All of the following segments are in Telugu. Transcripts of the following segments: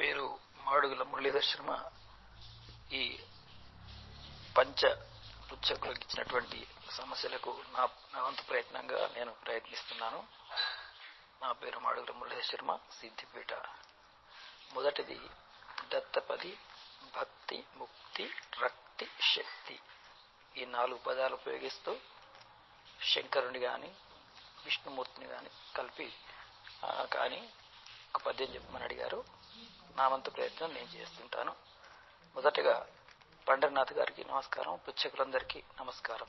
పేరు మాడుగుల మురళీధర్ శర్మ ఈ పంచ పుచ్చకులకు ఇచ్చినటువంటి సమస్యలకు నా నా వంతు ప్రయత్నంగా నేను ప్రయత్నిస్తున్నాను. నా పేరు మాడుగుల మురళీధర్ శర్మ సిద్ధిపేట. మొదటిది దత్తపది భక్తి ముక్తి రక్తి శక్తి. ఈ నాలుగు పదాలు ఉపయోగిస్తూ శంకరుని గాని విష్ణుమూర్తిని గాని కలిపి కానీ ఒక పద్యం చెప్పమని అడిగారు. నా వంతు ప్రయత్నం నేను చేస్తుంటాను. మొదటగా పండరనాథ్ గారికి నమస్కారం. పుచ్చకులందరికీ నమస్కారం.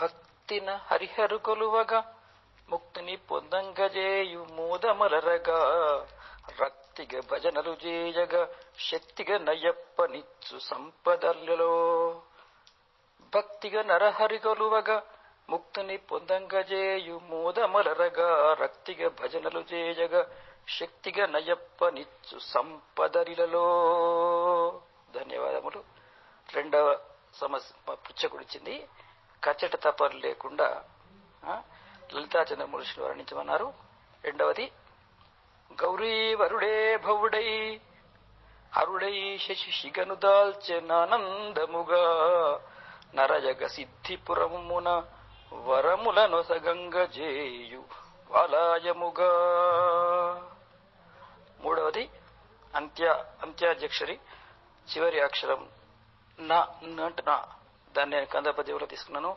భక్తిన హరిహరు కొలువగా ముక్తిని పొందంగజేయు మూదమలరగా రక్తిగ భజనలు చేయగా శక్తిగా నయప్పనిచ్చు సంపదల్లలో భక్తిగా నరహరి కొలువగా ముక్తిని పొందంగజేయు మూదమలరగా రక్తిగా భజనలు చేయగా శక్తిగా నయప్ప నిచ్చు సంపదరిలలో. ధన్యవాదములు. రెండవ సమస్య పుచ్చకుడిచ్చింది. కచ్చట తపరు లేకుండా లలితాచంద్ర లలితా చంద్రమూర్తిని వర్ణించమన్నారు. రెండవది గౌరీవరుడే భవుడై అరుడై శశి శిగను దాల్చెనానందముగా నరయగ సిద్ధిపురమున వరముల నొసగంగ జేయు వాలాయముగా మూడవది అంత్య అంత్యాధ్యక్షరి చివరి అక్షరం నా న అంటే నా. దాన్ని నేను కందపద్యంలో తీసుకున్నాను.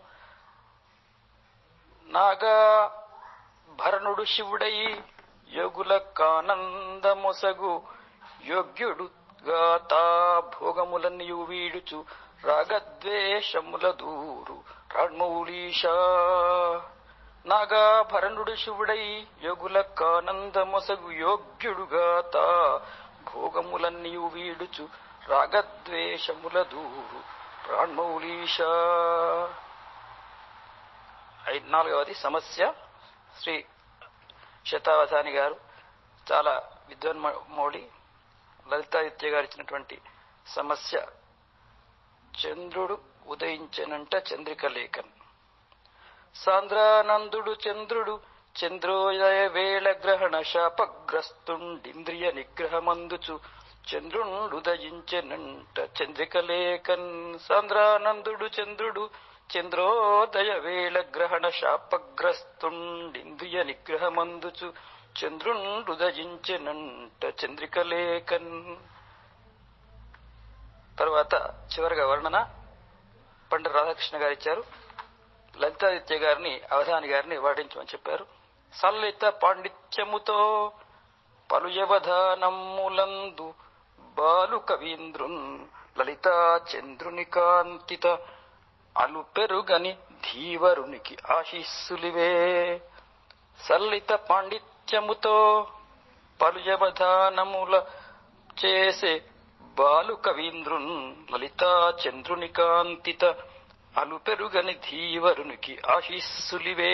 నాగా భరణుడు శివుడై యోగుల కానందమొసగు యోగ్యుడుగా తా భోగములన్నయు వీడుచు రాగద్వేషముల దూరు రాణ్మౌలీషా. నాగా భరణుడు శివుడై యోగుల యోగ్యుడుగాత. యోగ్యుడుగా వీడుచు రాగద్వేషముల దూరు. ప్రాణ్మౌలీష. ఐదు నాలుగవది సమస్య శ్రీ శతావధాని గారు చాలా విద్వాన్మౌళి లలితాదిత్య గారు ఇచ్చినటువంటి సమస్య. చంద్రుడు ఉదయించనంట చంద్రిక లేఖన్. సాంద్రానందుడు చంద్రుడు చంద్రోదయ వేళ గ్రహణ శాపగ్రస్తుండింద్రియ నిగ్రహమందుచు. చంద్రుండుదయించెనంట చంద్రిక లేఖన్ సాంద్రానందుడు చంద్రుడు చంద్రోదయ వేళ గ్రహణ శాపగ్రస్తుండింద్రియ నిగ్రహమందుచు. చంద్రుండుదయించెనంట చంద్రిక లేఖన్ తర్వాత చివరిగా వర్ణన పండిత రాధాకృష్ణ గారు ఇచ్చారు లలితాదిత్య గారిని అవధాని గారిని వాటించమని చెప్పారు. సల్లిత పాండిత్యముతో పలుయవధానములందు బాలు కవీంద్రున్ లలితా చంద్రుని కాంతిత అలు పెరుగని ధీవరునికి ఆశీస్సులివే. సల్లిత పాండిత్యముతో పలుయవధానముల చేసే బాలు కవీంద్రున్ లలితా చంద్రుని కాంతిత అలుపెరుగని ధీవరునికి ఆశీస్సులివే.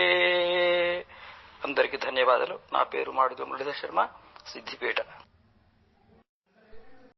అందరికి ధన్యవాదాలు. నా పేరు మాడుగ మురళీధర్ శర్మ సిద్దిపేట